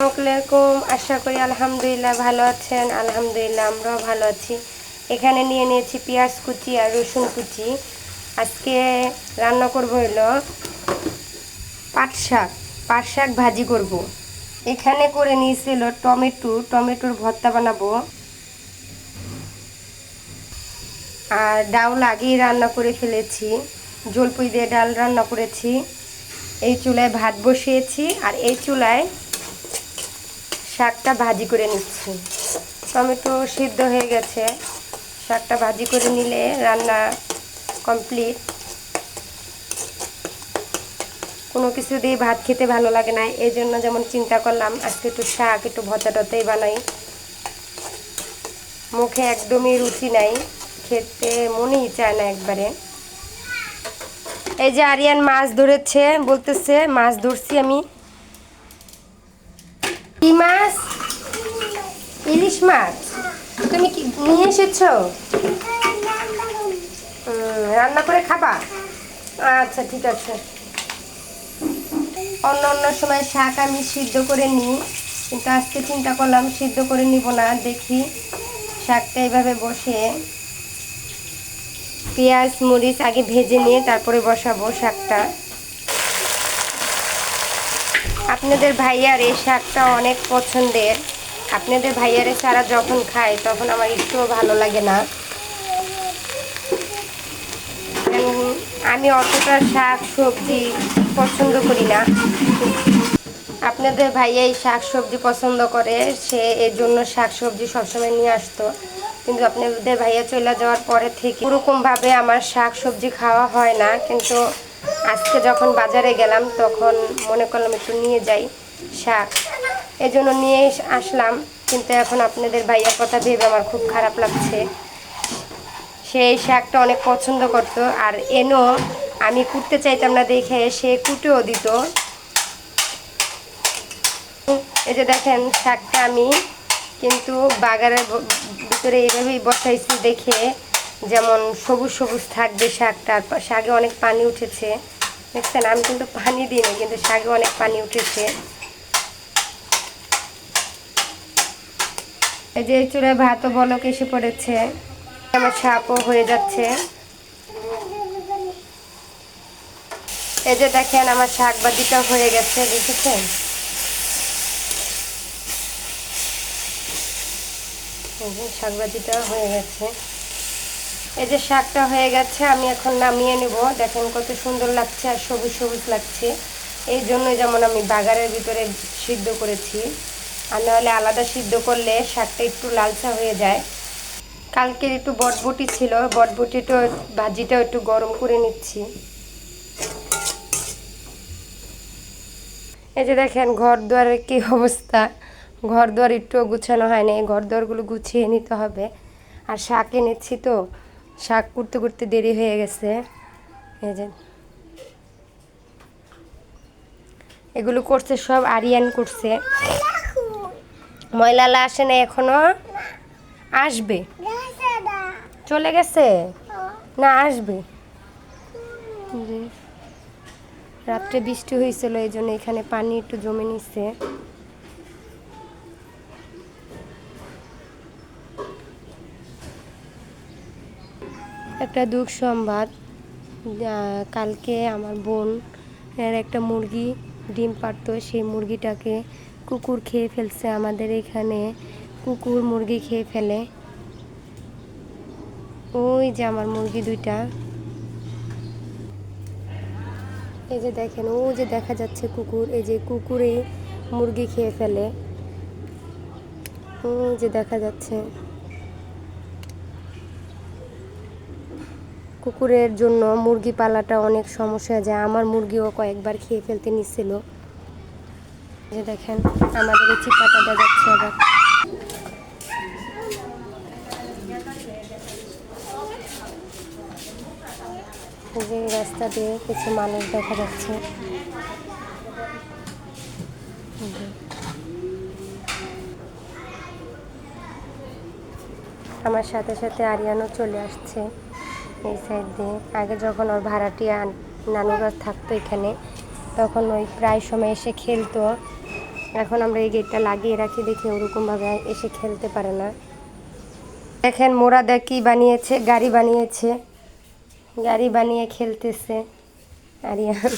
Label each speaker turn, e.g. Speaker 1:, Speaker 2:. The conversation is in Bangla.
Speaker 1: আসসালামাইকুম আশা করি আলহামদুলিল্লাহ ভালো আছেন। আলহামদুলিল্লাহ আমরাও ভালো আছি। এখানে নিয়ে নিয়েছি পেঁয়াজ কুচি আর রসুন কুচি। আজকে রান্না করব হলো পাট শাক। পাট শাক ভাজি করব। এখানে করে নিয়েছিল টমেটো। টমেটোর ভর্তা বানাবো। আর ডাউল আগেই রান্না করে ফেলেছি। জলপুই দিয়ে ডাল রান্না করেছি। এই চুলায় ভাত বসিয়েছি। আর এই চুলায় শাকটা ভাজি করে নিচ্ছি। টমেটো সিদ্ধ হয়ে গেছে। শাকটা ভাজি করে নিলে রান্না কমপ্লিট। কোনো কিছু দিয়ে ভাত খেতে ভালো লাগে না, এই জন্য যেমন চিন্তা করলাম, আজকে একটু শাক, একটু ভজা টতেই বানাই। মুখে একদমই রুচি নাই, খেতে মনেই চায় না একবারে। এই যে আরিয়ান মাছ ধরেছে, বলতেছে মাছ ধরছি আমি। কি মাছ? ইলিশ মাছ? তুমি কি নিয়ে এসেছ? রান্না করে খাবা? আচ্ছা ঠিক আছে। অন্য অন্য সময় শাক আমি সিদ্ধ করে নিই, কিন্তু আজকে চিন্তা করলাম সিদ্ধ করে নিব না, দেখি শাকটা এইভাবে বসে। পেঁয়াজ, মরিচ আগে ভেজে নিয়ে তারপরে বসাবো শাকটা। আপনাদের ভাইয়ার এই শাকটা অনেক পছন্দের। আপনাদের ভাইয়ারে ছাড়া যখন খাই তখন আমার একটুও ভালো লাগে না। আমি অতটা শাক সবজি পছন্দ করি না। আপনাদের ভাইয়া এই শাক সবজি পছন্দ করে, সে এর জন্য শাক সবজি সবসময় নিয়ে আসতো। কিন্তু আপনাদের ভাইয়া চলে যাওয়ার পরে থেকে ওরকমভাবে আমার শাক সবজি খাওয়া হয় না। কিন্তু আজকে যখন বাজারে গেলাম, তখন মনে করলাম একটু নিয়ে যাই শাক। এই জন্য নিয়ে আসলাম। কিন্তু এখন আপনাদের ভাইয়ার কথা ভেবে আমার খুব খারাপ লাগছে। সে এই শাকটা অনেক পছন্দ করতো আর এনো আমি কুটতে চাইতাম না দেখে সে কুটেও দিত। এই যে দেখেন শাকটা আমি কিন্তু বাগানের ভিতরে এইভাবেই বসাইছি দেখে। যেমন সবুজ সবুজ থাকবে শাকটা শাকে অনেক পানি উঠেছে। দেখছেন, আমি কিন্তু পানি দিইনি, কিন্তু শাকে অনেক পানি উঠেছে। এই যে চুড়ায় ভাতও বলক এসে পড়েছে। আমার শাকও হয়ে যাচ্ছে। এই যে দেখেন, আমার শাক বাজিটা হয়ে গেছে, দেখেছেন? এই যে শাক ভাজিটা হয়ে গেছে। এই যে শাকটা হয়ে গেছে, আমি এখন নামিয়ে নেব। দেখেন কত সুন্দর লাগছে আর সবুজ সবুজ লাগছে। এই জন্য যেমন আমি বাগারের ভিতরে সিদ্ধ করেছি। আর নাহলে আলাদা সিদ্ধ করলে শাকটা একটু লালচা হয়ে যায়। কালকের একটু বটবটি ছিল, বটবটিটা ভাজিটাও একটু গরম করে নিচ্ছি। এই যে দেখেন ঘর দুয়ারের কি অবস্থা। ঘর দুয়ার একটু গুছানো হয়নি ঘর দুয়ারগুলো গুছিয়ে নিতে হবে। আর শাক এনেছি তো শাক করতে করতে দেরি হয়ে গেছে। এই যে। এগুলো করছে সব আরিয়ান করছে। ময়লালা আসে না এখনও? আসবে। চলে গেছে? না, আসবে। রাত্রে বৃষ্টি হয়েছিল এই জন্য এখানে পানি একটু জমে নিচ্ছে একটা দুঃখ সংবাদ কালকে আমার বোন এর একটা মুরগি ডিম পারতো সেই মুরগিটাকে কুকুর খেয়ে ফেলছে আমাদের এখানে। কুকুর মুরগি খেয়ে ফেলে। ওই যে আমার মুরগি দুইটা। এই যে দেখেন, ও যে দেখা যাচ্ছে কুকুর, এই যে কুকুরে মুরগি খেয়ে ফেলে। ও যে দেখা যাচ্ছে। কুকুরের জন্য মুরগি পালাটা অনেক সমস্যা যায় আমার মুরগিও কয়েকবার খেয়ে ফেলতে নিচ্ছিল। যে দেখেন, আমাদের এই চিপাটা যাচ্ছে আবার। যে রাস্তা দিয়ে কিছু মানুষ দেখা যাচ্ছে। আমার সাথে সাথে আরিয়ানও চলে আসছে। এই সাইড দিয়ে আগে যখন ওর ভাড়াটিয়া নানুরা থাকতো এখানে, তখন ওই প্রায় সময় এসে খেলতো। এখন আমরা এই গেটটা লাগিয়ে রাখি, দেখি ওরকমভাবে এসে খেলতে পারে না। দেখেন মোরা দেখ কি বানিয়েছে? গাড়ি বানিয়েছে। গাড়ি বানিয়ে খেলতেছে। আরিয়ান।